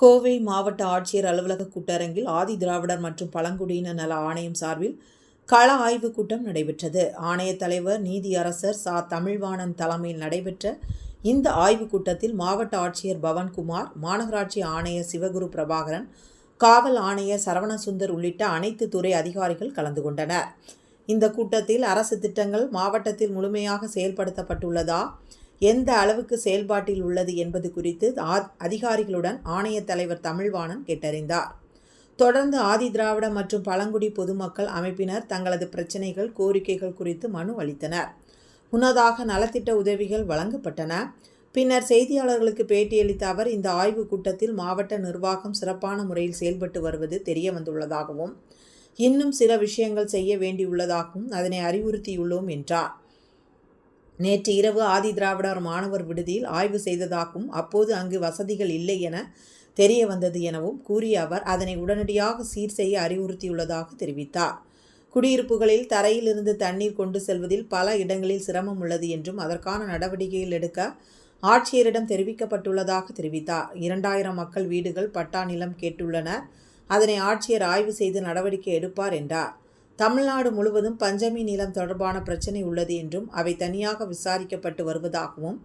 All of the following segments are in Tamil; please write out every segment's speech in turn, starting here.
கோவை மாவட்ட ஆட்சியர் அலுவலக கூட்டரங்கில் ஆதி திராவிடர் மற்றும் பழங்குடியினர் நல ஆணையம் சார்பில் கள ஆய்வுக் கூட்டம் நடைபெற்றது. ஆணைய தலைவர் நீதியரசர் சா. தமிழ்வாணன் தலைமையில் நடைபெற்ற இந்த ஆய்வுக் கூட்டத்தில் மாவட்ட ஆட்சியர் பவன்குமார் மாநகராட்சி ஆணையர் சிவகுரு பிரபாகரன் காவல் ஆணையர் சரவணசுந்தர் உள்ளிட்ட அனைத்து துறை அதிகாரிகள் கலந்து கொண்டனர். இந்த கூட்டத்தில் அரசு திட்டங்கள் மாவட்டத்தில் முழுமையாக செயல்படுத்தப்பட்டுள்ளதா எந்த அளவுக்கு செயல்பாட்டில் உள்ளது என்பது குறித்து அதிகாரிகளுடன் ஆணையத் தலைவர் தமிழ்வாணன் கேட்டறிந்தார். தொடர்ந்து ஆதி திராவிட மற்றும் பழங்குடி பொதுமக்கள் அமைப்பினர் தங்களது பிரச்சினைகள் கோரிக்கைகள் குறித்து மனு அளித்தனர். முன்னதாக நலத்திட்ட உதவிகள் வழங்கப்பட்டன. பின்னர் செய்தியாளர்களுக்கு பேட்டியளித்த அவர் இந்த ஆய்வுக் கூட்டத்தில் மாவட்ட நிர்வாகம் சிறப்பான முறையில் செயல்பட்டு வருவது தெரிய வந்துள்ளதாகவும் இன்னும் சில விஷயங்கள் செய்ய வேண்டியுள்ளதாகவும் அதனை அறிவுறுத்தியுள்ளோம் என்றார். நேற்று இரவு ஆதி திராவிடர் மாணவர் விடுதியில் ஆய்வு செய்ததாகவும் அப்போது அங்கு வசதிகள் இல்லை என தெரிய வந்தது எனவும் கூறிய அவர் அதனை உடனடியாக சீர் செய்ய அறிவுறுத்தியுள்ளதாக தெரிவித்தார். குடியிருப்புகளில் தரையிலிருந்து தண்ணீர் கொண்டு செல்வதில் பல இடங்களில் சிரமம் உள்ளது என்றும் அதற்கான நடவடிக்கைகள் எடுக்க ஆட்சியரிடம் தெரிவிக்கப்பட்டுள்ளதாக தெரிவித்தார். இரண்டாயிரம் மக்கள் வீடுகள் பட்டா நிலம் கேட்டுள்ளனர். அதனை ஆட்சியர் ஆய்வு செய்து நடவடிக்கை எடுப்பார் என்றார். தமிழ்நாடு முழுவதும் பஞ்சமி நிலம் தொடர்பான பிரச்சினை உள்ளது என்றும் அவை தனியாக விசாரிக்கப்பட்டு வருவதாகவும்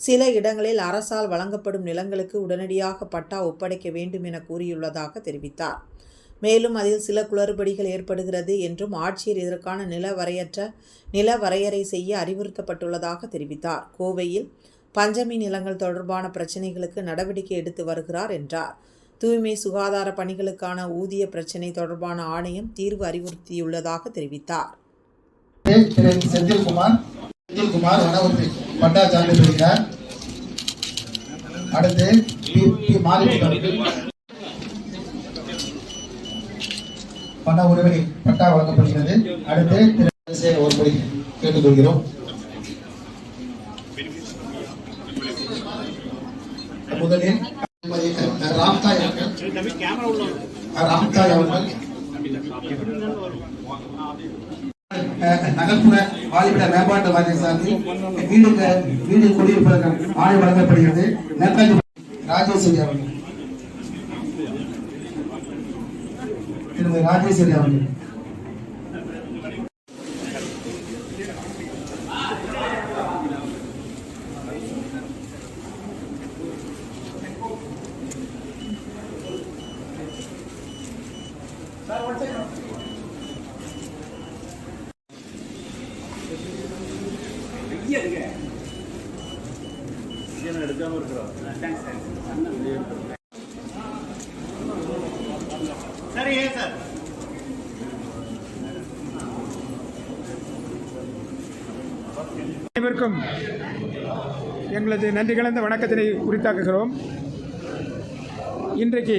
சில இடங்களில் அரசால் வழங்கப்படும் நிலங்களுக்கு உடனடியாக பட்டா ஒப்படைக்க வேண்டும் என கூறியுள்ளதாக தெரிவித்தார். மேலும் அதில் சில குளறுபடிகள் ஏற்படுகிறது என்றும் ஆட்சியர் இதற்கான நில வரையற்ற நில வரையறை செய்ய அறிவுறுத்தப்பட்டுள்ளதாக தெரிவித்தார். கோவையில் பஞ்சமி நிலங்கள் தொடர்பான பிரச்சினைகளுக்கு நடவடிக்கை எடுத்து வருகிறார் என்றார். தூய்மை சுகாதார பணிகளுக்கான ஊதிய பிரச்சினை தொடர்பான ஆணையம் தீர்வு அறிவுறுத்தியுள்ளதாக தெரிவித்தார். திரு செந்தில்குமார் செந்தில்குமார் வனவரி பட்டா சான்று அடுத்து பண உரிமை பட்டா வழங்கப்படுகிறது. அடுத்து திரு ராஜசேகர் ஒருபடி கேட்டுக்கொள்கிறோம். முதலில் ராம்தாய் அவர்கள் ராம்தாய் அவர்கள் நகர்ப்புற வாலிபட மேம்பாட்டு வாரியம் சார்பில் வீடுக்கு வீடு குடியிருப்பதற்கு ஆணை வழங்கப்படுகிறது. நேதாஜி ராஜேஸ்வரி அவர்கள். திருமதி ராஜேஸ்வரி அவர்கள். அனைவருக்கும் எங்களது நன்றி கலந்த வணக்கத்தினை உரித்தாக்குகிறோம். இன்றைக்கு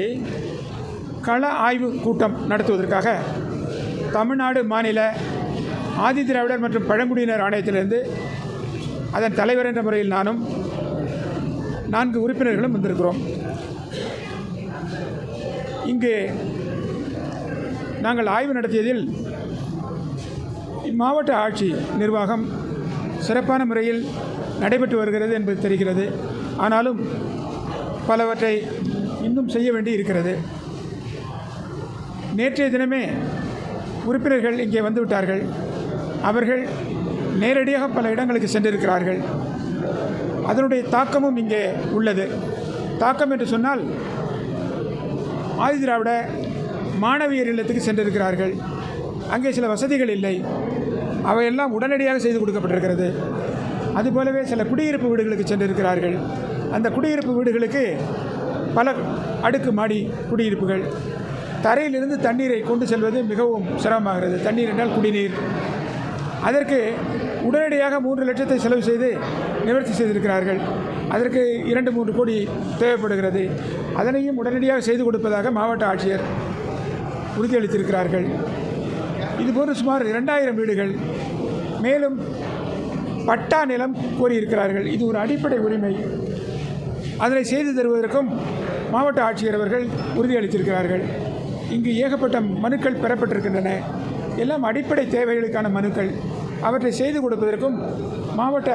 கள ஆய்வு கூட்டம் நடத்துவதற்காக தமிழ்நாடு மாநில ஆதி திராவிடர் மற்றும் பழங்குடியினர் ஆணையத்திலிருந்து அதன் தலைவர் என்ற முறையில் நானும் நான்கு உறுப்பினர்களும் வந்திருக்கிறோம். இங்கு நாங்கள் ஆய்வு நடத்தியதில் இம்மாவட்ட ஆட்சி நிர்வாகம் சிறப்பான முறையில் நடைபெற்று வருகிறது என்பது தெரிகிறது. ஆனாலும் பலவற்றை இன்னும் செய்ய வேண்டி இருக்கிறது. நேற்றைய தினமே உறுப்பினர்கள் இங்கே வந்துவிட்டார்கள். அவர்கள் நேரடியாக பல இடங்களுக்கு சென்றிருக்கிறார்கள். அதனுடைய தாக்கமும் இங்கே உள்ளது. தாக்கம் என்று சொன்னால் ஆதி திராவிட மாணவியர் இல்லத்துக்கு சென்றிருக்கிறார்கள். அங்கே சில வசதிகள் இல்லை. அவையெல்லாம் உடனடியாக செய்து கொடுக்கப்பட்டிருக்கிறது. அதுபோலவே சில குடியிருப்பு வீடுகளுக்கு சென்றிருக்கிறார்கள். அந்த குடியிருப்பு வீடுகளுக்கு பல அடுக்கு மாடி குடியிருப்புகள். தரையிலிருந்து தண்ணீரை கொண்டு செல்வது மிகவும் சிரமமாகிறது. தண்ணீர் என்றால் குடிநீர். அதற்கு உடனடியாக மூன்று லட்சத்தை செலவு செய்து நிவர்த்தி செய்திருக்கிறார்கள். அதற்கு இரண்டு மூன்று கோடி தேவைப்படுகிறது. அதனையும் உடனடியாக செய்து கொடுப்பதாக மாவட்ட ஆட்சியர் உறுதியளித்திருக்கிறார்கள். இதுபோன்று சுமார் இரண்டாயிரம் வீடுகள். மேலும் பட்டா நிலம் கோரியிருக்கிறார்கள் இது ஒரு அடிப்படை உரிமை. அதனை செய்து தருவதற்கும் மாவட்ட ஆட்சியர் அவர்கள் உறுதியளித்திருக்கிறார்கள். இங்கு ஏகப்பட்ட மனுக்கள் பெறப்பட்டிருக்கின்றன. எல்லாம் அடிப்படை தேவைகளுக்கான மனுக்கள். அவற்றை செய்து கொடுப்பதற்கும் மாவட்ட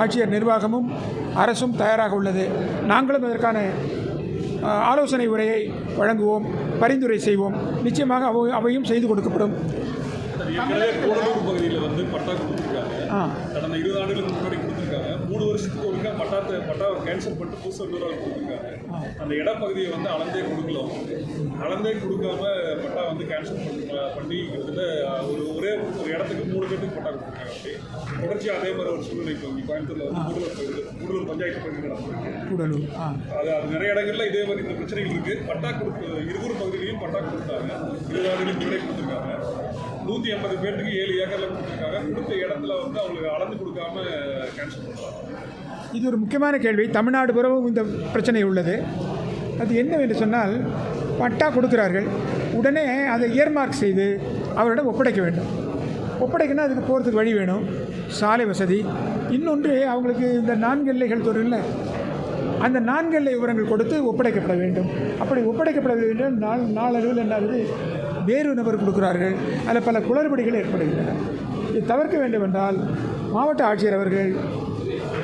ஆட்சியர் நிர்வாகமும் அரசும் தயாராக உள்ளது. நாங்களும் அதற்கான ஆலோசனை உரையை வழங்குவோம். பரிந்துரை செய்வோம். நிச்சயமாக அவை அவையும் செய்து கொடுக்கப்படும். கூடலூர் பகுதியில் வந்து பட்டா கொடுத்துருக்காங்க கடந்த இருபது ஆண்டுகளுக்கு முன்னாடி கொடுத்துருக்காங்க. மூணு வருஷத்துக்கு ஒருக்கா பட்டாத்தை பட்டாவை கேன்சல் பண்ணிட்டு புதுசாக இன்னொரு ஆள் கொடுத்துருக்காங்க அந்த இடப்பகுதியை வந்து அளந்தே கொடுக்கல. அளந்தே கொடுக்காம பட்டா வந்து கேன்சல் பண்ணி கிட்டத்தட்ட ஒரு ஒரே இடத்துக்கு மூணு பேருக்கு பட்டா கொடுத்துருக்காங்க அப்படி. தொடர்ச்சியாக அதே மாதிரி ஒரு சூழ்நிலை இப்போ இங்கே கோயம்புத்தூரில் கூடலூர் பகுதி கூடலூர் பஞ்சாயத்து பகுதியில் நடந்திருக்கு கூடலூர் அது அது நிறைய இடங்கள்ல இதே மாதிரி இந்த பிரச்சனைகள் இருக்கு. பட்டா கொடுத்து இருகூர் பகுதியிலையும் பட்டா கொடுத்தாங்க. இருபது ஆண்டுகளுக்கு முன்னாடி கொடுத்துருக்காங்க. நூற்றி எண்பது பேருக்கு ஏழு ஏக்கர்ல கொடுத்துருக்காங்க. கொடுத்த இடத்துல வந்து அவங்களுக்கு அளந்து கொடுக்காம கேன்சல் பண்ணுறாங்க இது ஒரு முக்கியமான கேள்வி. தமிழ்நாடு புறவும் இந்த பிரச்சனை உள்ளது. அது என்னவென்று சொன்னால் பட்டா கொடுக்கிறார்கள். உடனே அதை இயர்மார்க் செய்து அவரிடம் ஒப்படைக்க வேண்டும். ஒப்படைக்குன்னா அதுக்கு போகிறதுக்கு வழி வேணும். சாலை வசதி. இன்னொன்று அவங்களுக்கு இந்த நான்கு எல்லைகள் தொழில் அந்த நான்கு எல்லை விவரங்கள் கொடுத்து ஒப்படைக்கப்பட வேண்டும். அப்படி ஒப்படைக்கப்பட வேண்டும் நாள் நாளளவில் என்ன ஆகுது? வேறு நபர் கொடுக்கிறார்கள். அதில் பல குளறுபடிகள் ஏற்படுகின்றன. இது தவிர்க்க வேண்டும் என்றால் மாவட்ட ஆட்சியர் அவர்கள்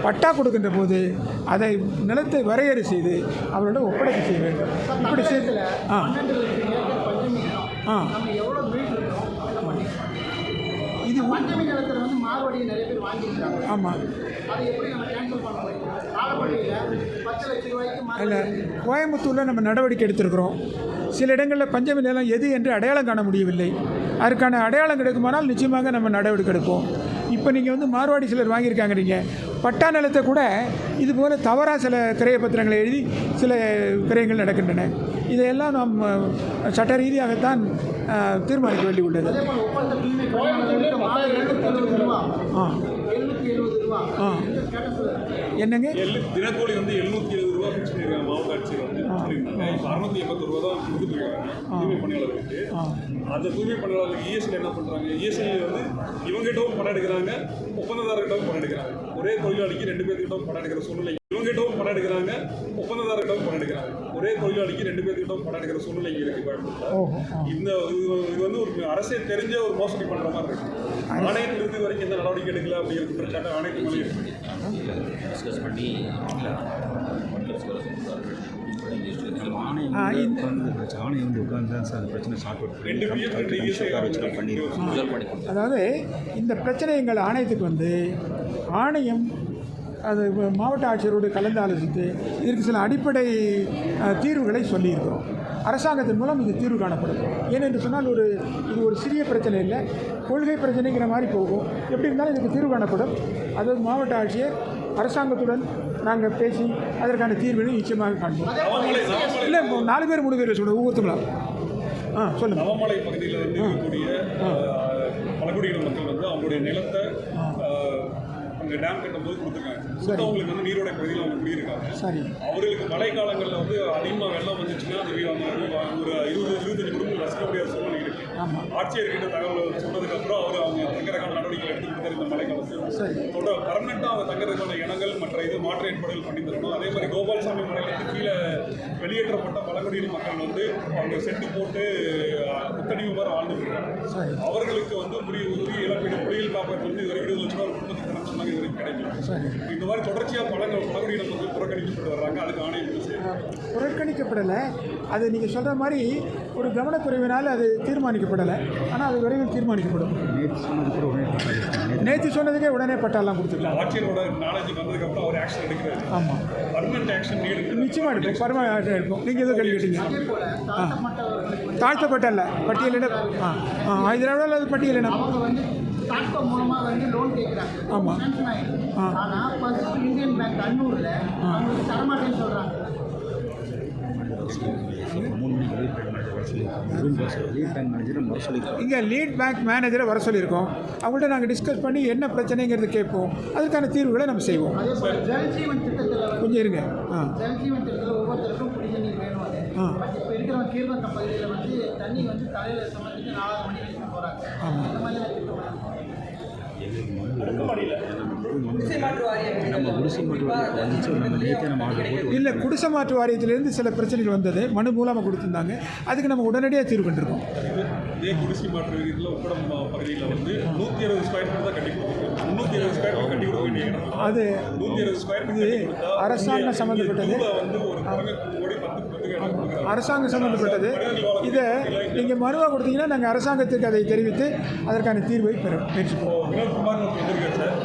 பட்டா கொடுக்கின்ற போது அதை நிலத்தை வரையறை செய்து அவரோட ஒப்படைக்க செய்ய வேண்டும். இப்படி செய்து ஆ. ஆ. இது பஞ்சமி நிலத்தில் வந்து மார்வடியை நிறைய பேர் வாங்கியிருக்காங்க. ஆமாம் அதை எப்படி நம்ம கேன்சல் பண்ண முடியும்? ஆலப்பட்டியில் பத்து லட்ச ரூபாய்க்கு மா- அதில் கோயம்புத்தூரில் நம்ம நடவடிக்கை எடுத்திருக்கிறோம். சில இடங்களில் பஞ்சமி நிலம் எது என்று அடையாளம் காண முடியவில்லை. அதற்கான அடையாளம் கிடைக்குமானால் நிச்சயமாக நம்ம நடவடிக்கை எடுப்போம். இப்போ நீங்கள் வந்து மார்வாடி சிலர் வாங்கியிருக்காங்க நீங்கள் பட்டா நிலத்தை கூட இது போல் தவறாக சில கிரைய பத்திரங்களை எழுதி சில கிரயங்கள் நடக்கின்றன. இதையெல்லாம் நாம் சட்ட ரீதியாகத்தான் தீர்மானிக்க வேண்டி உள்ளது அதே போல் ஒப்பந்த தூய்மை பணியாளர்களுக்கு மாதம் எழுநூத்தி எழுபது ரூபா ஆ. ஆ. என்னங்க? தினக்கூலி வந்து எழுநூத்தி எழுபது ரூபா ஃபிக்ஸ் பண்ணியிருக்காங்க மாவட்ட ஆட்சியர் வந்து இப்போ அறுநூத்தி எண்பத்தி ரூபா தான் கொடுத்துருக்காங்க தூய்மை பணியாளர்களுக்கு அந்த தூய்மை பணியாளர்களுக்கு இஎஸ்ஐ என்ன பண்ணுறாங்க இஎஸ்ஐ வந்து இவங்ககிட்டவும் பணம் எடுக்கிறாங்க ஒப்பந்ததாரர்கிட்டவும் பணம் எடுக்கிறாங்க. ஒரே தொழிலாளிக்கு ரெண்டு பேர்கிட்டவும் பணம் எடுக்கிற சூழ்நிலை இவங்ககிட்டவும் பணம் எடுக்கிறாங்க ஒப்பந்ததாரர்கிட்டவும் பணம் எடுக்கிறாங்க. ஒரே தொழிலாளிக்கு ரெண்டு பேர்கிட்டவும் பணம் எடுக்கிற சூழ்நிலை இருக்கு கோயம்புத்தூர்ல. இந்த இது இது வந்து ஒரு அரசே தெரிஞ்ச ஒரு மோசடி பண்ற மாதிரி இருக்கு. ஆணையத்தில் இருந்து வரைக்கும் எந்த நடவடிக்கை எடுக்கல அப்படிங்கிற குற்றச்சாட்டு ஆணையத்து மேலே இருக்கு. டிஸ்கஸ் பண்ணி ஆணையம் வந்து உட்காந்து தான் சார் அந்த பிரச்சனை சார்ட் அவுட் பண்ணியிருக்கோம் அதாவது இந்த பிரச்சனை எங்கள் ஆணையத்துக்கு வந்து ஆணையம் அது மாவட்ட ஆட்சியரோடு கலந்து ஆலோசித்து இதற்கு சில அடிப்படை தீர்வுகளை சொல்லியிருக்கிறோம். அரசாங்கத்தின் மூலம் இது தீர்வு காணப்படும். ஏனென்று சொன்னால் ஒரு இது ஒரு சிறிய பிரச்சனை இல்லை. கொள்கை பிரச்சனைங்கிற மாதிரி போகும். எப்படி இருந்தாலும் இதுக்கு தீர்வு காணப்படும். அதாவது மாவட்ட ஆட்சியர் அரசாங்கத்துடன் நாங்கள் பேசி அதற்கான தீர்வினை நிச்சயமாக காண்போம். இல்லை நாலு பேர் மூணு பேர் சொல்லுங்கள் ஒவ்வொருத்தங்களா? ஆ சொல்லுங்கள் நவமலை பகுதியில் வந்து இருக்கக்கூடிய பழங்குடியின மக்கள் வந்து அவங்களுடைய நிலத்தை அங்கே டேம் கட்டும்போது கொடுத்துருக்காங்க. சுத்தவங்களுக்கு வந்து நீரோடை பகுதியில் அவங்க குடியிருக்காங்க சரி. அவர்களுக்கு மழை காலங்களில் வந்து அதிகமாக வெள்ளம் வந்துச்சுன்னா அது ஒரு இருபது இருபத்தஞ்சு குடும்பம் வசிக்க முடியாத சூழ்நிலை இருக்கு. ஆமாம் ஆட்சியர்கிட்ட தகவல் சொன்னதுக்கப்புறம் அவர் அவங்க தங்குறதுக்கான நடவடிக்கை எடுத்து கொடுத்தாரு இந்த மழை காலத்தில் அதோட பர்மனெண்ட்டாக அவங்க தங்குறதுக்கான இடங்கள் மற்ற இது மாற்று ஏற்பாடுகள் பண்ணி தரணும் அதே மாதிரி கோபால்சாமி மலையிலிருந்து கீழே வெளியேற்றப்பட்ட பழங்குடியின மக்கள் வந்து அவங்க செட்டு போட்டு முத்தடிவு மாதிரி சரி. அவர்களுக்கு வந்து உரிய உரிய இழப்பீடு புலிகள் காப்பீடு வந்து இதுவரை இருபது லட்சம் ரூபாய் ஒரு குடும்பத்துக்கு கிடைக்கல சரி இந்த மாதிரி தொடர்ச்சியாக பழங்க பழங்குடியின மக்கள் புறக்கணிக்கப்பட்டு வர்றாங்க. அதுக்கு ஆணையம் புறக்கணிக்கப்படலை. அது நீங்கள் சொல்கிற மாதிரி ஒரு கவனக்குறைவினால் அது தீர்மானிக்கப்படலை. ஆனால் அது விரைவில் தீர்மானிக்கப்படும். நேற்று சொன்னதுக்கே உடனே பட்டாலாம் கொடுத்துக்கலாம் ஆட்சியரோட நாலேஜுக்கு வந்ததுக்கப்புறம் அவர் ஆக்ஷன் எடுக்கிறாரு. ஆமாம் பர்மனெண்ட் ஆக்ஷன் நிச்சயமாக எடுப்போம் பரவாயில்ல இருக்கும் நீங்கள் எதுவும் கேள்வி கேட்டீங்க? அதே போல தாழ்த்தப்பட்டவர்களுக்கு தாழ்த்தப்பட்டல்ல. பட்டியலிட ஆ. ஆ இதனால் அது பட்டியலினம் அவங்க வந்து டாட்கோ மூலமா வந்து லோன் கேட்குறாங்க ஆமா. சாங்ஷன் ஆயிடுது ஆ. ஆனா பசுப்பு இந்தியன் பேங்க் அன்னூர்ல அவங்களுக்கு தரமாட்டேன்னு சொல்லியிருக்காங்க இங்கே லீட் பேங்க் மேனேஜரை வர சொல்லியிருக்கோம். அவங்கள்ட்ட நாங்கள் டிஸ்கஸ் பண்ணி என்ன பிரச்சனைங்கிறது கேட்போம். அதுக்கான தீர்வுகளை நம்ம செய்வோம். கொஞ்சம் இருங்க. ஆ. ஆ. இல்லை குடிசை மாற்று வாரியத்திலேருந்து சில பிரச்சனைகள் வந்தது. மனு மூலமாக கொடுத்துருந்தாங்க. அதுக்கு நம்ம உடனடியாக தீர்வு கண்டிருக்கோம். இதே குடிசை மாற்று வீதியில் உக்கடம் பகுதியில் வந்து நூற்றி இருபது ஸ்கொயர் ஃபீட் தான் கட்டி கொடுத்துருக்காங்க முந்நூற்றி இருபது ஸ்கொயர் ஃபீட் கட்டி கொடுக்க வேண்டிய இடம். அது நூற்றி இருபது ஸ்கொயர் ஃபீட் அரசாங்கம் சம்மந்தப்பட்டது. வந்து ஒரு கோடி பத்து அரசாங்கம் சம்மந்தப்பட்டது. இதை நீங்கள் மனுவாக கொடுத்தீங்கன்னா நாங்கள் அரசாங்கத்துக்கு அதை தெரிவித்து அதற்கான தீர்வை பெற முயற்சிப்போம்.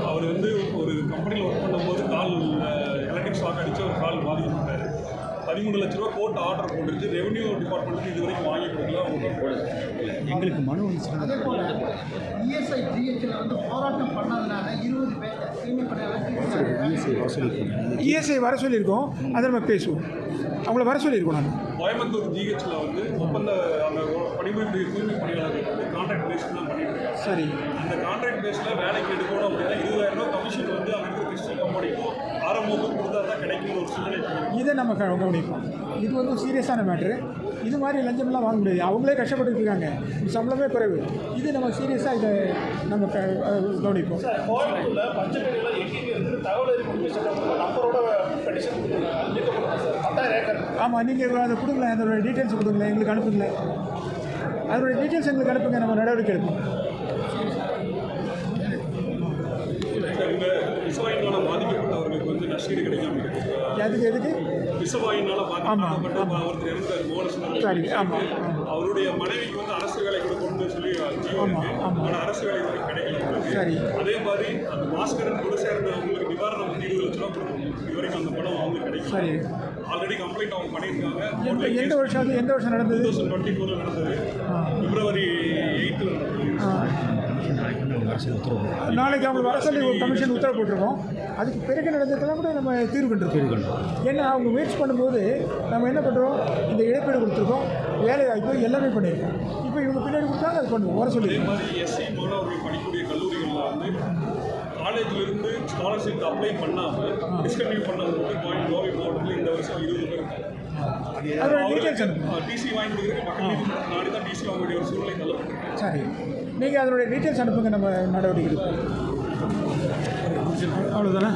அவர் வந்து ஒரு கம்பெனியில் ஒர்க் பண்ணும்போது கால் எலக்ட்ரிக் ஷாக் அடித்து ஒரு கால் பாதிக்கப்பட்டார். பதிமூணு லட்ச ரூபா கோர்ட் ஆர்டர் போட்டுருச்சு. ரெவன்யூ டிபார்ட்மெண்ட்டுக்கு இது வரைக்கும் வாங்கி கொடுக்கல அவங்க எங்களுக்கு மனு வந்துச்சுன்னா அதே போல் இஎஸ்ஐ ஜிஹெச்சில் வந்து போராட்டம் பண்ணதுனால இருபது பேர் தூய்மை பணியாளர் ஈஸி வசூலிக்கணும் இஎஸ்ஐ வர சொல்லியிருக்கோம். அதை நம்ம பேசுவோம். அவங்கள வர சொல்லியிருக்கோம் நாங்கள் கோயம்புத்தூர் ஜிஹெச்சில் வந்து ஒப்பந்த அந்த பணிபுரிய தூய்மை பணியாளர்கள் வந்து கான்ட்ராக்ட் பேஸ் தான் பண்ணிட்டு இருக்காங்க சரி. அந்த கான்ட்ராக்ட் பேஸில் வேலைக்கு எடுக்கணும் அப்படின்னா இருபதாயிரம் ரூபாய் கமிஷன் வந்து அங்கே இருக்கிற கிறிஸ்டின் கம்பெனிக்கும் ஆரம்பமும் கொடுத்தா தான் கிடைக்கும் ஒரு சூழ்நிலை. இதை நம்ம கவனிப்போம். இது வந்து ஒரு சீரியஸான மேட்ரு இது மாதிரி லஞ்சம்லாம் வாங்க முடியாது. அவங்களே கஷ்டப்பட்டு இருக்காங்க. சம்பளமே குறைவு. இது நம்ம சீரியஸாக இதை நம்ம கவனிப்போம். ஆமாம் நீங்கள் அதை கொடுங்களேன். அதோட டீட்டெயில்ஸ் கொடுங்களேன். எங்களுக்கு அனுப்புங்களேன். அதோட டீட்டெயில்ஸ் எங்களுக்கு அனுப்புங்க. நம்ம நடவடிக்கை எடுப்போம். இந்த விசவாயினால் பாதிக்கப்பட்டவர்களுக்கு வந்து நஷ்டீடு கிடைக்காம இருக்கு அதுக்கு எதுக்கு? விசவாயினால் ஆமா, பாதிக்கப்பட்ட ஒருத்தர் இருந்தார் சரி ஆமாம் அவருடைய மனைவிக்கு வந்து அரசு வேலை கொடுக்கணும்னு சொல்லி. ஆனால் அரசு வேலை கிடைக்கல. அவங்களுக்கு. சரி. அதே மாதிரி அந்த பாஸ்கரன் கூட சேர்ந்தவங்களுக்கு நிவாரணம் வந்து இருபது லட்ச ரூபா கொடுக்கணும். இது வரைக்கும் அந்த பணம் அவங்க கிடைக்கல. சரி. ஆல்ரெடி கம்ப்ளைண்ட் அவங்க பண்ணியிருக்காங்க. எந்த வருஷம் எந்த வருஷம் டூ நடந்தது தௌசண்ட் டுவெண்ட்டி ஃபோரில் நடந்தது. பிப்ரவரி எயித்தில் நடந்தது. அரசியல் உத்தரவு நாளைக்கு அவங்க வர சொல்லி ஒரு கமிஷன் உத்தரவு போட்டிருக்கோம். அதுக்கு பிறகு நடந்ததெல்லாம் கூட நம்ம தீர்வு கண்டிருக்கோம் ஏன்னா அவங்க முயற்சி பண்ணும்போது நம்ம என்ன பண்ணுறோம் இந்த இழப்பீடு கொடுத்துருக்கோம். வேலை வாய்ப்பு எல்லாமே பண்ணியிருக்கோம். இப்போ இவங்க பின்னாடி கொடுத்தாங்க அது பண்ணுவோம். வர மாதிரி எஸ்சி மாணவர்கள் படிக்கக்கூடிய கல்லூரிகளில் வந்து காலேஜ்ல இருந்து ஸ்காலர்ஷிப் அப்ளை பண்ணாமல் டிஸ்கன்டினியூ பண்ணது மட்டும் கோவை மாவட்டத்தில் இந்த வருஷம் இருபது பேர் டிசி வாங்கி கொடுக்குறதுக்கு நீதிமன்றம் நாடி தான் டிசி வாங்க வேண்டிய ஒரு சூழ்நிலை தள்ளப்பட்டிருக்கு. சரி. நீங்கள் அதனுடைய டீட்டெயில்ஸ் அனுப்புங்க நம்ம நடவடிக்கை அவ்வளோதானே